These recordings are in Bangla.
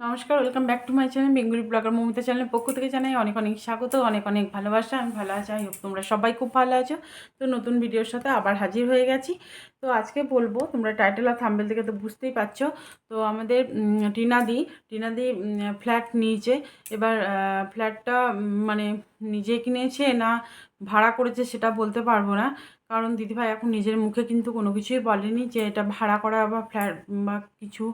নমস্কার welcome back to my channel Bengali blogger Momita চ্যানেলের পক্ষ থেকে জানাই অনেক অনেক স্বাগত, অনেক অনেক ভালোবাসা, আমি ভালো আছি আই তোমরা সবাই খুব ভালো আছো। তো নতুন ভিডিওর সাথে আবার হাজির হয়ে গেছি। তো আজকে বলব, তোমরা টাইটেল আর থাম্বেল থেকে তো বুঝতেই পারছ। তো আমাদের টিনাদি টিনাদি ফ্ল্যাট নিয়েছে। এবার ফ্ল্যাটটা মানে নিজে কিনেছে না ভাড়া করেছে সেটা বলতে পারব না। কারণ দিদিভাই এখন নিজের মুখে কিন্তু কোনো কিছুই বলেনি যে এটা ভাড়া করা বা ফ্ল্যাট বা কিছু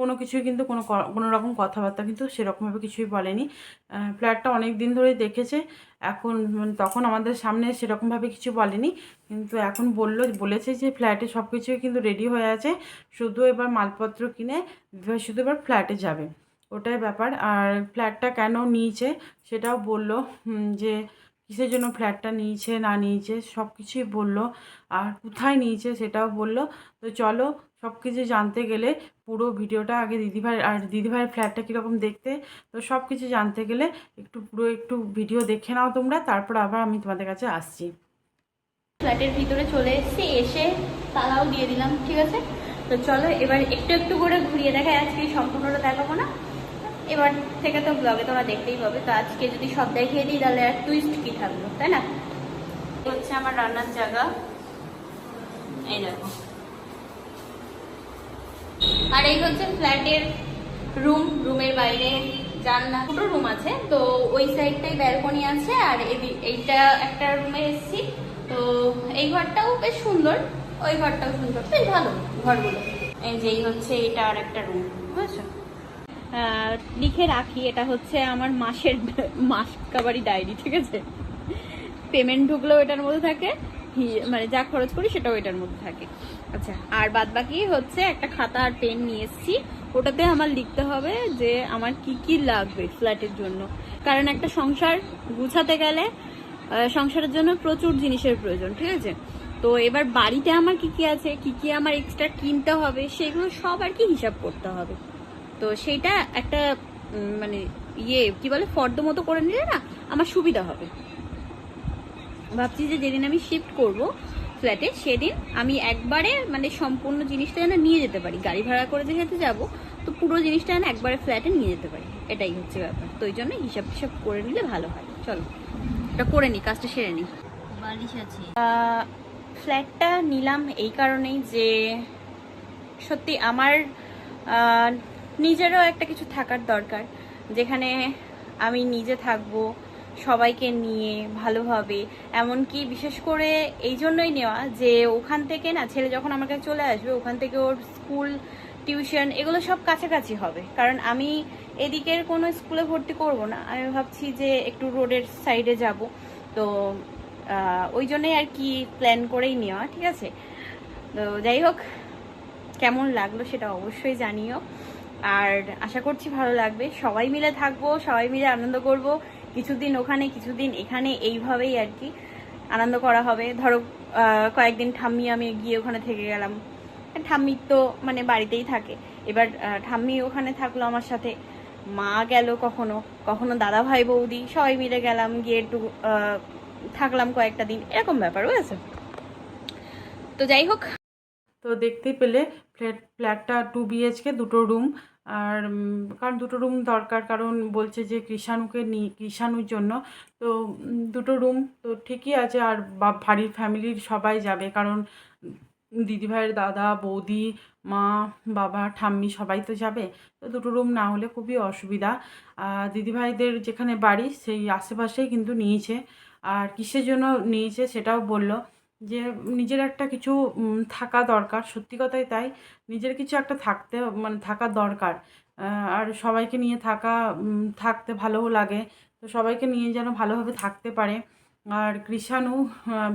কোনো কিছুই কিন্তু কোনো কোনো রকম কথাবার্তা কিন্তু সেরকমভাবে কিছুই বলেনি। ফ্ল্যাটটা অনেক দিন ধরেই দেখেছে। এখন তখন আমাদের সামনে সেরকমভাবে কিছু বলেনি। কিন্তু এখন বলল, বলেছে যে ফ্ল্যাটে সব কিছুই কিন্তু রেডি হয়ে আছে। শুধু এবার মালপত্র কিনে শুধু এবার ফ্ল্যাটে যাবে। ওটাই ব্যাপার। আর ফ্ল্যাটটা কেন নিয়েছে সেটাও বলল যে কিসের জন্য ফ্ল্যাটটা নিয়েছে, না নিয়েছে সব কিছুই বলল। আর কোথায় নিয়েছে সেটাও বলল। তো চলো সব কিছু জানতে গেলে পুরো ভিডিওটা আগে দিদিভাই, আর দিদিভাইয়ের ফ্ল্যাটটা কীরকম দেখতে, তো সব কিছু জানতে গেলে একটু পুরো একটু ভিডিও দেখে নাও তোমরা, তারপর আবার আমি তোমাদের কাছে আসছি। ফ্ল্যাটের ভিতরে চলে এসেছি, এসে তালাও দিয়ে দিলাম, ঠিক আছে? তো চলো, এবার একটু একটু করে ঘুরিয়ে দেখায় আজকে সম্পূর্ণটা দেখাবো না। এবার থেকে তো ব্লগে তোমরা দেখতেই পাবে, তো আজকে যদি সব দেখিয়ে দিই, তাহলে আর টুইস্ট কি থাকল, তাই না? হচ্ছে আমার রান্নার জায়গা। এই দেখো। আর এই হচ্ছে ফ্ল্যাটের রুম, রুমের বাইরে জানলা, দুটো রুম আছে। তো ওই সাইডটাই ব্যালকনি আছে আর এইটা একটা রুমে এসেছি। তো এই ঘরটাও বেশ সুন্দর। ওই ঘরটাও সুন্দর। বেশ ভালো ঘরগুলো। এই যে এই হচ্ছে এটা আর একটা রুম, বুঝেছ? লিখে রাখি, এটা হচ্ছে আমার মাসের, মাস কাবারি ডায়েরি, ঠিক আছে? পেমেন্ট ঢুকলেও এটার মধ্যে থাকে। মানে যা খরচ করি সেটাও এটার মধ্যে থাকে। আচ্ছা আর বাদ বাকি হচ্ছে একটা খাতা আর পেন নিয়ে এসেছি। ওটাতে আমার লিখতে হবে যে আমার কি কি লাগবে ফ্ল্যাটের জন্য। কারণ একটা সংসার গুছাতে গেলে সংসারের জন্য প্রচুর জিনিসের প্রয়োজন, ঠিক আছে? তো এবার বাড়িতে আমার কি কি আছে, কি কি আমার এক্সট্রা কিনতে হবে, সেগুলো সব আর কি হিসাব করতে হবে। তো সেইটা একটা মানে ইয়ে কি বলে, ফর্দ মতো করে নিলে না, আমার সুবিধা হবে। ভাবছি যে যেদিন আমি শিফট করব ফ্ল্যাটে সেদিন আমি একবারে মানে সম্পূর্ণ জিনিসটা যেন নিয়ে যেতে পারি। গাড়ি ভাড়া করে যেহেতু যাব তো পুরো জিনিসটা যেন একবারে ফ্ল্যাটে নিয়ে যেতে পারি। এটাই হচ্ছে ব্যাপার। তো ওই জন্য হিসাব টিসাব করে নিলে ভালো হয়। চলো এটা করে নিই কাজটা সেরে নিই বালিশ আছে। ফ্ল্যাটটা নিলাম এই কারণেই যে সত্যি আমার নিজেরও একটা কিছু থাকার দরকার। যেখানে আমি নিজে থাকব সবাইকে নিয়ে ভালোভাবে। এমনকি বিশেষ করে এই জন্যই নেওয়া যে ওখান থেকে না ছেলে যখন আমার কাছে চলে আসবে, ওখান থেকে ওর স্কুল, টিউশন এগুলো সব কাছাকাছি হবে। কারণ আমি এদিকের কোনো স্কুলে ভর্তি করব না। আমি ভাবছি যে একটু রোডের সাইডে যাব। তো ওই জন্যই আর কি প্ল্যান করেই নেওয়া, ঠিক আছে? তো যাই হোক, কেমন লাগল সেটা অবশ্যই জানিও। আর আশা করছি ভালো লাগবে। সবাই মিলে থাকব, সবাই মিলে আনন্দ করব। কিছুদিন ওখানে, কিছুদিন এখানে, এইভাবেই আর কি আনন্দ করা হবে। ধরো কয়েকদিন ঠাম্মি, আমি গিয়ে ওখানে থেকে গেলাম। ঠাম্মি তো মানে বাড়িতেই থাকে। এবার ঠাম্মি ওখানে থাকল আমার সাথে। মা গেল কখনো? কখনো দাদা, ভাই, বৌদি সবাই মিলে গেলাম, গিয়ে একটু থাকলাম কয়েকটা দিন। এরকম ব্যাপার, বুঝেছ? তো যাই হোক। তো দেখতেই পেলে ফ্ল্যাট, ফ্ল্যাটটা টু বিএইচকে দুটো রুম আর কারণ দুটো রুম দরকার, কারণ বলছে যে কৃষাণুকে নি কৃষাণুর জন্য। তো দুটো রুম তো ঠিকই আছে, আর বা, বাড়ির ফ্যামিলির সবাই যাবে, কারণ দিদিভাইয়ের দাদা, বৌদি, মা, বাবা, ঠাম্মি সবাই তো যাবে। তো দুটো রুম না হলে খুবই অসুবিধা। দিদিভাইদের যেখানে বাড়ি, সেই আশেপাশেই কিন্তু নিয়েছে। আর, কিসের জন্য নিয়েছে সেটাও বলল। যে নিজের একটা কিছু থাকা দরকার। সত্যি কথাই তাই। নিজের কিছু একটা থাকতে মানে থাকা দরকার। আর সবাইকে নিয়ে থাকা থাকতে ভালোও লাগে। তো সবাইকে নিয়ে যেন ভালোভাবে থাকতে পারে। আর কৃষাণু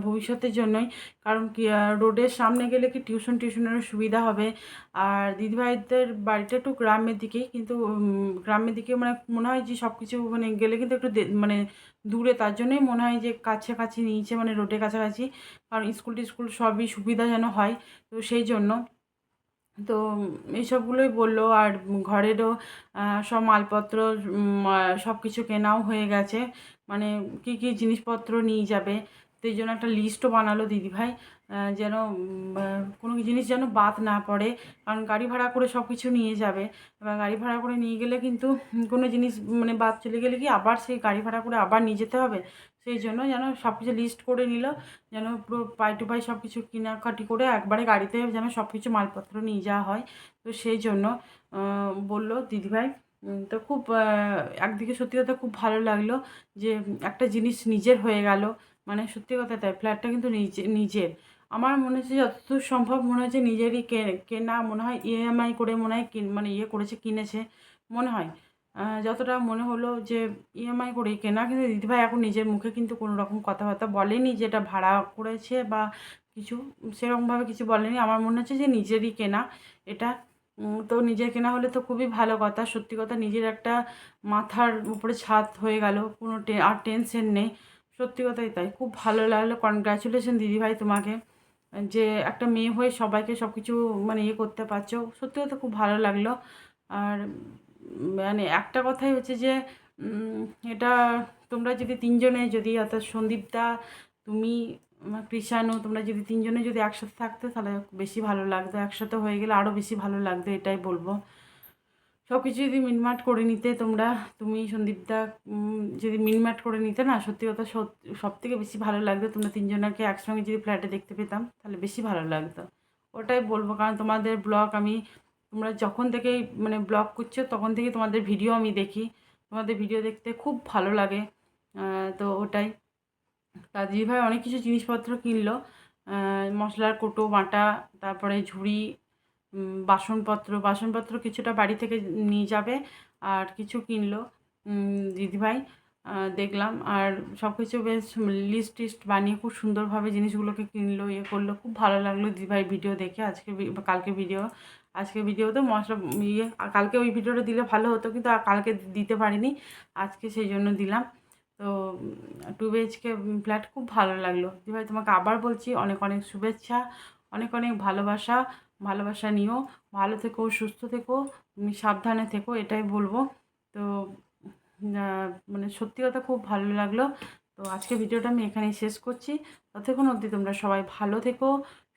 ভবিষ্যতের জন্যই। কারণ কি রোডের সামনে গেলে কি টিউশন টিউশনেরও সুবিধা হবে। আর দিদিভাইদের বাড়িটা একটু গ্রামের দিকেই, কিন্তু গ্রামের দিকে মানে মনে হয় যে সব কিছু মানে গেলে কিন্তু একটু মানে দূরে। তার জন্যই মনে হয় যে কাছাকাছি নিয়েছে মানে রোডের কাছাকাছি। কারণ স্কুল টিস্কুল সবই সুবিধা যেন হয়। তো সেই জন্য তো এইসবগুলোই বলল আর ঘরেরও সব মালপত্র সব কিছু কেনাও হয়ে গেছে। মানে কি কি জিনিসপত্র নিয়ে যাবে? তো এই জন্য একটা লিস্টও বানালো দিদিভাই যেন কোনো জিনিস যেন বাদ না পড়ে। কারণ গাড়ি ভাড়া করে সব কিছু নিয়ে যাবে। এবার গাড়ি ভাড়া করে নিয়ে গেলে কিন্তু কোনো জিনিস মানে বাদ চলে গেলে কি আবার সেই গাড়ি ভাড়া করে আবার নিয়ে যেতে হবে? সেই জন্য যেন সব কিছু লিস্ট করে নিল, যেন পুরো পাই টু পাই সব কিছু কেনাকাটি করে একবারে গাড়িতে যেন সব কিছু মালপত্র নিয়ে যাওয়া হয়। তো সেই জন্য বলল দিদিভাই তো খুব একদিকে সত্যি কথা খুব ভালো লাগল যে একটা জিনিস নিজের হয়ে গেল। মানে সত্যি কথা তাই ফ্ল্যাটটা কিন্তু নিজে, নিজের। আমার মনে হচ্ছে যতদূর সম্ভব মনে হচ্ছে নিজেরই কেনা মনে হয় ইএমআই করে মনে হয় মানে ইয়ে করেছে, কিনেছে, মনে হয়। যতটা মনে হলো যে ইএমআই করে কেনা কিন্তু দিদিভাই এখন নিজের মুখে কিন্তু কোনো রকম কথাবার্তা বলেনি যেটা ভাড়া করেছে বা কিছু, সেরকমভাবে কিছু বলেনি। আমার মনে হচ্ছে যে নিজেরই কেনা এটা। তো নিজের কেনা হলে তো খুবই ভালো কথা। সত্যি কথা নিজের একটা মাথার উপরে ছাদ হয়ে গেল, কোনো আর টেনশন নেই। সত্যি কথাই তাই। খুব ভালো লাগল। কনগ্রাচুলেশন দিদিভাই তোমাকে যে একটা মেয়ে হয়ে সবাইকে সব কিছু মানে ইয়ে করতে পারছ। সত্যি কথা খুব ভালো লাগল। আর মানে একটা কথাই হচ্ছে যে এটা তোমরা যদি তিনজনে যদি, অর্থাৎ সন্দীপদা তুমি কৃষাণু তোমরা যদি তিনজনে যদি একসাথে থাকতে, তাহলে বেশি ভালো লাগতো। একসাথে হয়ে গেলে আরও বেশি ভালো লাগতো, এটাই বলব। সব কিছু যদি মিনমাট করে নিতে তোমরা, তুমি সন্দীপদা যদি মিনমাট করে নিতে না, সত্যি কথা সব থেকে বেশি ভালো লাগতো তোমরা তিনজনকে একসঙ্গে যদি ফ্ল্যাটে দেখতে পেতাম, তাহলে বেশি ভালো লাগতো। ওটাই বলব, কারণ তোমাদের ব্লগ আমি তোমরা যখন থেকেই মানে ব্লগ করছ, তখন থেকে তোমাদের ভিডিও আমি দেখি। তোমাদের ভিডিও দেখতে খুব ভালো লাগে। তো ওটাই। তা দিদিভাই অনেক কিছু জিনিসপত্র কিনলো। মশলার কোটো, বাটা, তারপরে ঝুড়ি বাসনপত্র। বাসনপত্র কিছুটা বাড়ি থেকে নিয়ে যাবে আর কিছু কিনলো দিদিভাই দেখলাম। আর সব কিছু বেশ লিস্ট টিস্ট বানিয়ে খুব সুন্দরভাবে জিনিসগুলোকে কিনলো ইয়ে করল। খুব ভালো লাগল দিদিভাই ভিডিও দেখে। আজকে কালকে ভিডিও আজকে ভিডিওতে মশলা ইয়ে কালকে ওই ভিডিওটা দিলে ভালো হতো, কিন্তু কালকে দিতে পারিনি, আজকে সেই জন্য দিলাম। তো টু বিএইচকে ফ্ল্যাট খুব ভালো লাগল। দিদিভাই তোমাকে আবার বলছি, অনেক অনেক শুভেচ্ছা, অনেক অনেক ভালোবাসা ভালোবাসা নিও, ভালো থেকো, সুস্থ থেকো সাবধানে থেকো, এটাই বলব। তো মানে সত্যি কথা খুব ভালো লাগল। তো আজকে ভিডিওটা আমি এখানেই শেষ করছি। ততক্ষণ অবধি তোমরা সবাই ভালো থেকো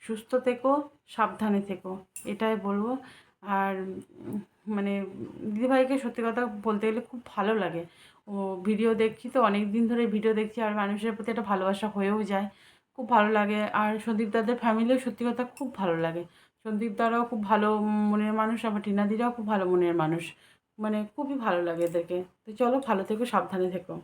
সুস্থ থেকো, সাবধানে থেকো, এটাই বলব। আর মানে দিদিভাইকে সত্যি কথা বলতে গেলে খুব ভালো লাগে। ও ভিডিও দেখছি তো অনেক দিন ধরে ভিডিও দেখছি, আর মানুষের প্রতি একটা ভালোবাসা হয়েও যায়। খুব ভালো লাগে। আর সন্দীপ দাদের ফ্যামিলিও সত্যি কথা খুব ভালো লাগে। সন্দীপ দারাও খুব ভালো মনের মানুষ, আবার টিনাদিরাও খুব ভালো মনের মানুষ। মানে খুবই ভালো লাগে এদেরকে। তো চলো, ভালো থেকো, সাবধানে থেকো।